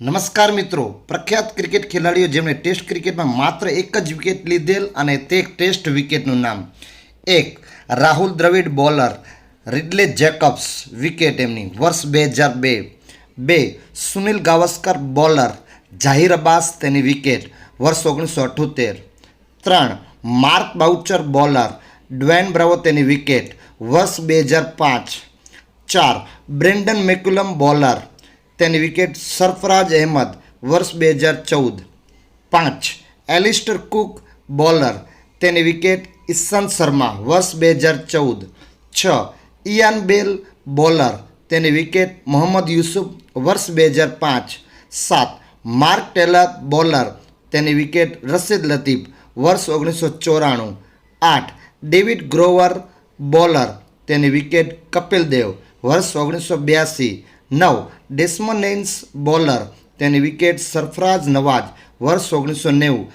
નમસ્કાર મિત્રો. પ્રખ્યાત ક્રિકેટ ખેલાડીઓ જેમણે ટેસ્ટ ક્રિકેટમાં માત્ર એક જ વિકેટ લીધેલ અને તે ટેસ્ટ વિકેટનું નામ. એક, Rahul Dravid bowler Ridley Jacobs wicket એમની વર્ષ બે હજાર બે. બે, સુનિલ ગાવસ્કર બોલર જાહિર અબ્બાસ તેની વિકેટ વર્ષ ઓગણીસો અઠ્યોતેર. ત્રણ, Mark Boucher bowler Dwayne Bravo તેની વિકેટ વર્ષ બે હજાર પાંચ. ચાર, બ્રેન્ડન મેક્યુલમ બોલર તેની વિકેટ સરફરાજ અહેમદ, વર્ષ બે હજાર ચૌદ. પાંચ, એલિસ્ટર કુક, બોલર. તેની વિકેટ ઈશાંત શર્મા, વર્ષ બે હજાર ચૌદ. છ ઇયાન બેલ, બોલર. તેની વિકેટ મોહમ્મદ યુસુફ, વર્ષ બે હજાર પાંચ. સાત, માર્ક ટેલર, બોલર. તેની વિકેટ રશીદ લતીફ, વર્ષ ઓગણીસો ચોરાણું. આઠ, ડેવિડ ગ્રોવર, બોલર. તેની વિકેટ કપિલ દેવ, વર્ષ ઓગણીસો બ્યાસી. નવ. ડેસ્મનેન્સ બોલર તેની વિકેટ સરફરાજ નવાજ વર્ષ ઓગણીસો નેવું.